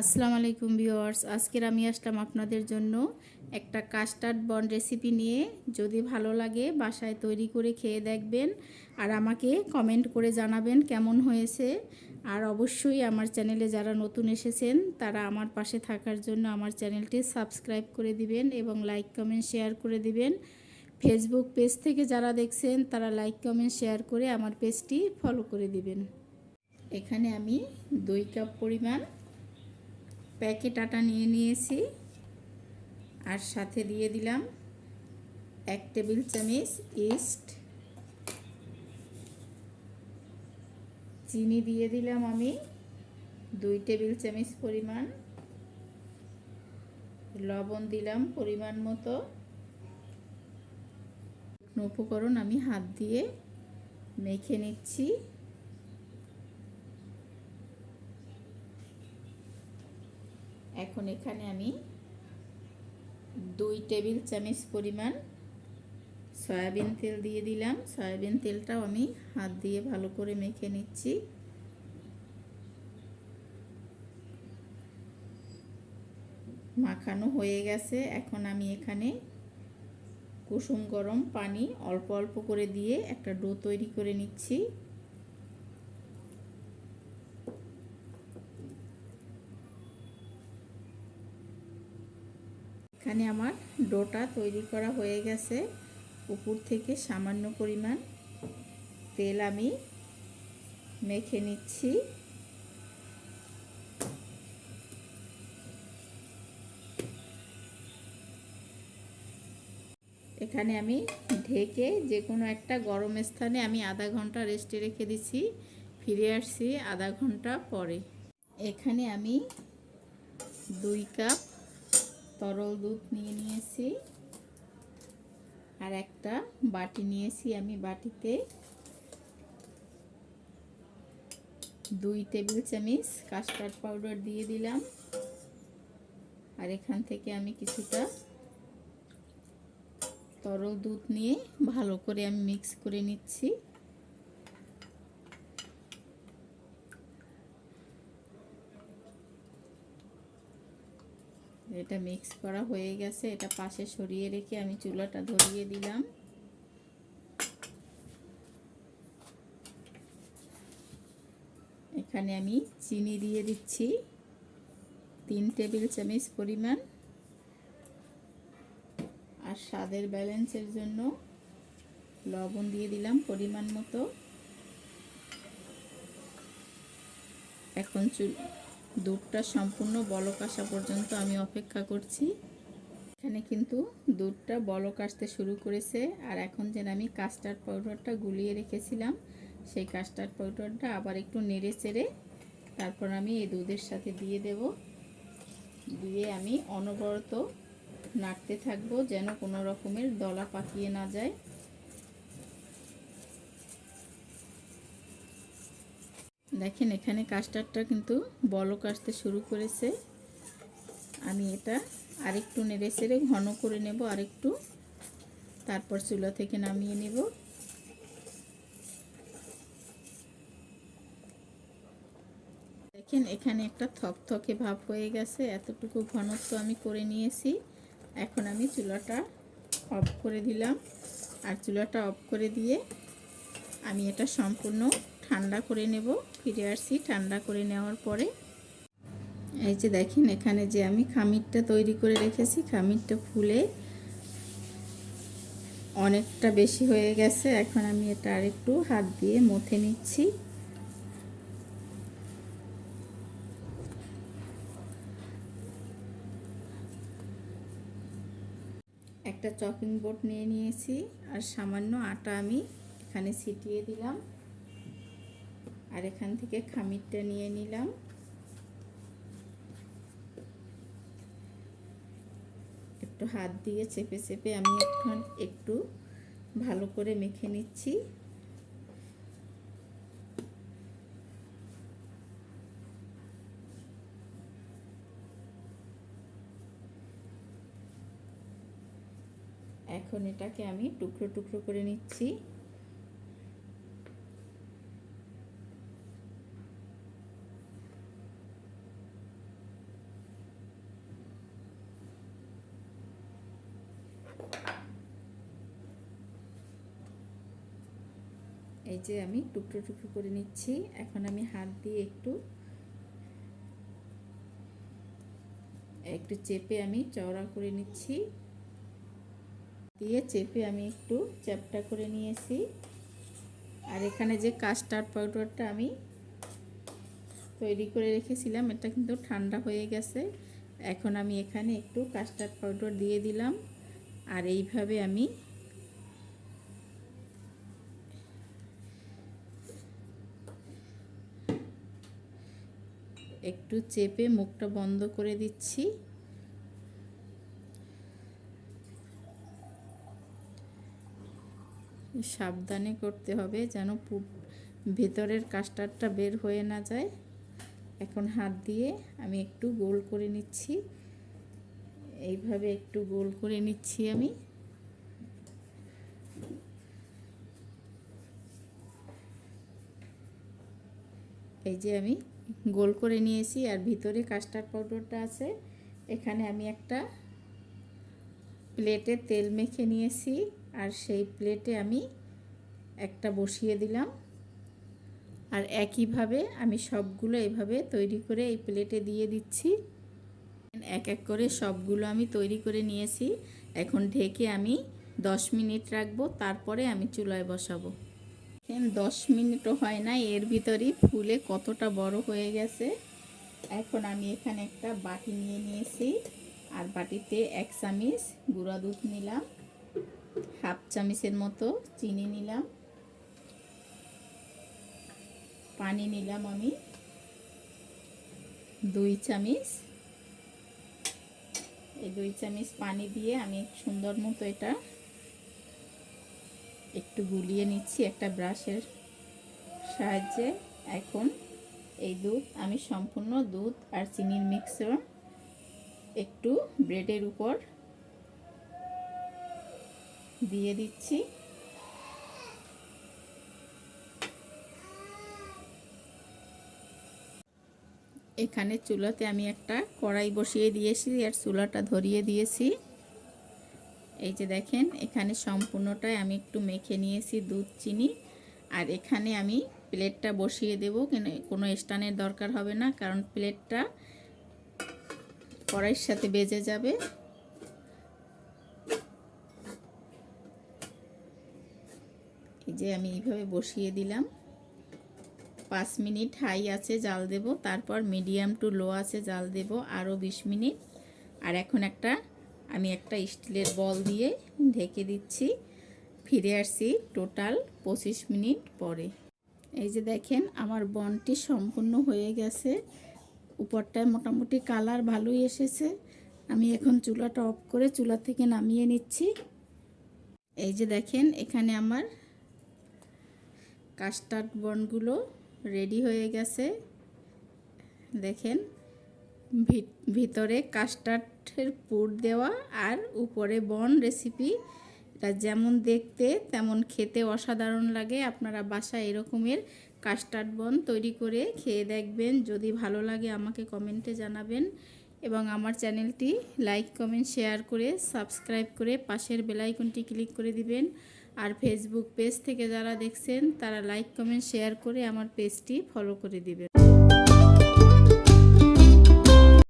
আসসালামু আলাইকুম ভিউয়ার্স, আজকের আমি আসলাম আপনাদের জন্য একটা কাস্টার্ড বন রেসিপি নিয়ে। যদি ভালো লাগে বাসায় তৈরি করে খেয়ে দেখবেন আর আমাকে কমেন্ট করে জানাবেন কেমন হয়েছে। আর অবশ্যই আমার চ্যানেলে যারা নতুন এসেছেন, তারা আমার পাশে থাকার জন্য আমার চ্যানেলটি সাবস্ক্রাইব করে দিবেন এবং লাইক কমেন্ট শেয়ার করে দিবেন। ফেসবুক পেজ থেকে যারা দেখছেন, তারা লাইক কমেন্ট শেয়ার করে আমার পেজটি ফলো করে দিবেন। এখানে আমি দুই কাপ পরিমাণ প্যাকেট আটা নিয়ে নিয়েছি আর সাথে দিয়ে দিলাম এক টেবিল চামচ ইস্ট। চিনি দিয়ে দিলাম আমি দুই টেবিল চামচ পরিমাণ। লবণ দিলাম পরিমাণ মতো। উপকরণ আমি হাত দিয়ে মেখে নিচ্ছি। এখন এখানে আমি দুই টেবিল চামচ পরিমাণ সয়াবিন তেল দিয়ে দিলাম। সয়াবিন তেলটাও আমি হাত দিয়ে ভালো করে মেখে নিচ্ছি। মাখানো হয়ে গেছে। এখন আমি এখানে কুসুম গরম পানি অল্প অল্প করে দিয়ে একটা ডো তৈরি করে নিচ্ছি। এখানে আমার ডোটা তৈরি করা হয়ে গেছে। উপর থেকে সামান্য পরিমাণ তেল আমি মেখে নিচ্ছি। এখানে আমি ঢেকে যে কোনো একটা গরম স্থানে আমি আধা ঘণ্টা রেস্টে রেখে দিচ্ছি। ফিরে আসছি আধা ঘণ্টা পরে। এখানে আমি দুই কাপ তরল দুধ নিয়ে নিয়েছি। আর একটা বাটি নিয়েছি আমি বাটিতে। দুই টেবিল চামচ কাস্টার্ড পাউডার দিয়ে দিলাম। আর এখান থেকে আমি কিছুটা তরল দুধ নিয়ে ভালো করে আমি মিক্স করে নিচ্ছি। এটা মিক্স করা হয়ে গেছে। এটা পাশে সরিয়ে রেখে আমি চুলাটা ধরিয়ে দিলাম। এখানে আমি চিনি দিয়ে দিচ্ছি। তিন টেবিল চামচ পরিমাণ। আর স্বাদের ব্যালেন্সের জন্য লবণ দিয়ে দিলাম পরিমাণ মতো। এখন চুল দুধটা সম্পূর্ণ বলক আসা পর্যন্ত আমি অপেক্ষা করছি। এখানে কিন্তু দুধটা বলক আসতে শুরু করেছে আর এখন যেন আমি কাস্টার্ড পাউডারটা গুলিয়ে রেখেছিলাম, সেই কাস্টার্ড পাউডারটা আবার একটু নেড়ে চেড়ে তারপর আমি এই দুধের সাথে দিয়ে দেব। দিয়ে আমি অনবরত নাড়তে থাকব যেন কোনো রকমের দলা পাকিয়ে না যায়। দেখেন এখানে কাস্টারটা কিন্তু বলক আসতে শুরু করেছে। আমি এটা আরেকটু নেড়ে চেড়ে ঘন করে নেব, আরেকটু। তারপর চুলা থেকে নামিয়ে নেব। দেখেন এখানে একটা থকথকে ভাব হয়ে গেছে, এতটুকু ঘনত্ব আমি করে নিয়েছি। এখন আমি চুলাটা অফ করে দিলাম। আর চুলাটা অফ করে দিয়ে আমি এটা সম্পূর্ণ ঠান্ডা করে নেব, ফিরে আসছি ঠান্ডা করে নেওয়ার পরে। এই যে দেখেন, এখানে যে আমি খামিরটা তৈরি করে রেখেছি, খামিরটা ফুলে অনেকটা বেশি হয়ে গেছে। এখন আমি এটা আরেকটু হাত দিয়ে মথে নিচ্ছি। একটা চপিং বোর্ড নিয়ে নিয়েছি, আর সামান্য আটা আমি এখানে ছিটিয়ে দিলাম। আর এখান থেকে খামিরটা নিয়ে নিলাম। একটু হাত দিয়ে চেপে চেপে আমি এখন একটু ভালো করে মেখে নিচ্ছি। এখন এটাকে আমি টুকরো টুকরো করে নিচ্ছি। এই যে আমি টুকরো টুকরো করে নিচ্ছি। এখন আমি হাত দিয়ে একটু একটু চেপে আমি চওড়া করে নিচ্ছি। দিয়ে চেপে আমি একটু চ্যাপটা করে নিয়েছি। আর এখানে যে কাস্টার্ড পাউডারটা আমি তৈরি করে রেখেছিলাম, এটা কিন্তু ঠান্ডা হয়ে গেছে। এখন আমি এখানে একটু কাস্টার্ড পাউডার দিয়ে দিলাম। আর এইভাবে আমি একটু চেপে মুখটা বন্ধ করে দিচ্ছি। সাবধানে করতে হবে যেন ভেতরের কাস্টারটা বের হয়ে না যায়। এখন হাত দিয়ে আমি একটু গোল করে নিচ্ছি। এইভাবে একটু গোল করে নিচ্ছি আমি। এই যে আমি গোল করে নিয়েছি আর ভিতরে কাস্টার্ড পাউডারটা আছে। এখানে আমি একটা প্লেটে তেল মেখে নিয়েছি আর সেই প্লেটে আমি একটা বসিয়ে দিলাম। আর একইভাবে আমি সবগুলো এভাবে তৈরি করে এই প্লেটে দিয়ে দিচ্ছি। এক এক করে সবগুলো আমি তৈরি করে নিয়েছি। এখন ঢেকে আমি দশ মিনিট রাখব, তারপরে আমি চুলায় বসাবো। দশ মিনিটও হয় না এর ভিতরেই ফুলে কতটা বড় হয়ে গেছে। এখন আমি এখানে একটা বাটি নিয়ে নিয়েছি, আর বাটিতে এক চামিচ গুঁড়া দুধ নিলাম, হাফ চামিচের মতো চিনি নিলাম, পানি নিলাম আমি, দুই চামিচ। এই দুই চামিচ পানি দিয়ে আমি সুন্দর মতো এটা একটু গুলিয়ে নিচ্ছি একটা ব্রাশের সাহায্যে। এখন এই দুধ, আমি সম্পূর্ণ দুধ আর চিনির মিক্সচার একটু ব্রেডের উপর দিয়ে দিচ্ছি। এখানে চুলাতে আমি একটা কড়াই বসিয়ে দিয়েছি আর চুলাটা ধরিয়ে দিয়েছি। এই যে দেখেন, এখানে সম্পূর্ণটাই আমি একটু মেখে নিয়েছি দুধ, চিনি। আর এখানে আমি প্লেটটা বসিয়ে দেবো, কোনো স্টানের দরকার হবে না, কারণ প্লেটটা কড়াইয়ের সাথে বেজে যাবে। এই যে আমি এইভাবে বসিয়ে দিলাম। পাঁচ মিনিট হাই আছে জাল দেব, তারপর মিডিয়াম টু লো আছে জাল দেব, আরও বিশ মিনিট। আর এখন একটা আমি একটা স্টিলের বল দিয়ে ঢেকে দিচ্ছি। ফিরে আসছি টোটাল পঁচিশ মিনিট পরে। এই যে দেখেন, আমার বনটি সম্পূর্ণ হয়ে গেছে। উপরটায় মোটামুটি কালার ভালোই এসেছে। আমি এখন চুলাটা অফ করে চুলা থেকে নামিয়ে নিচ্ছি। এই যে দেখেন, এখানে আমার কাস্টার্ড বনগুলো রেডি হয়ে গেছে। দেখেন ভিতরে কাস্টার্ডের পুর দেওয়া আর উপরে বন রেসিপি এটা যেমন দেখতে, তেমন খেতে অসাধারণ লাগে। আপনারা বাসায় এরকমের কাস্টার্ড বন তৈরি করে খেয়ে দেখবেন। যদি ভালো লাগে আমাকে কমেন্টে জানাবেন এবং আমার চ্যানেলটি লাইক কমেন্ট শেয়ার করে সাবস্ক্রাইব করে পাশের বেলাইকনটি ক্লিক করে দিবেন। আর ফেসবুক পেজ থেকে যারা দেখছেন, তারা লাইক কমেন্ট শেয়ার করে আমার পেজটি ফলো করে দিবেন।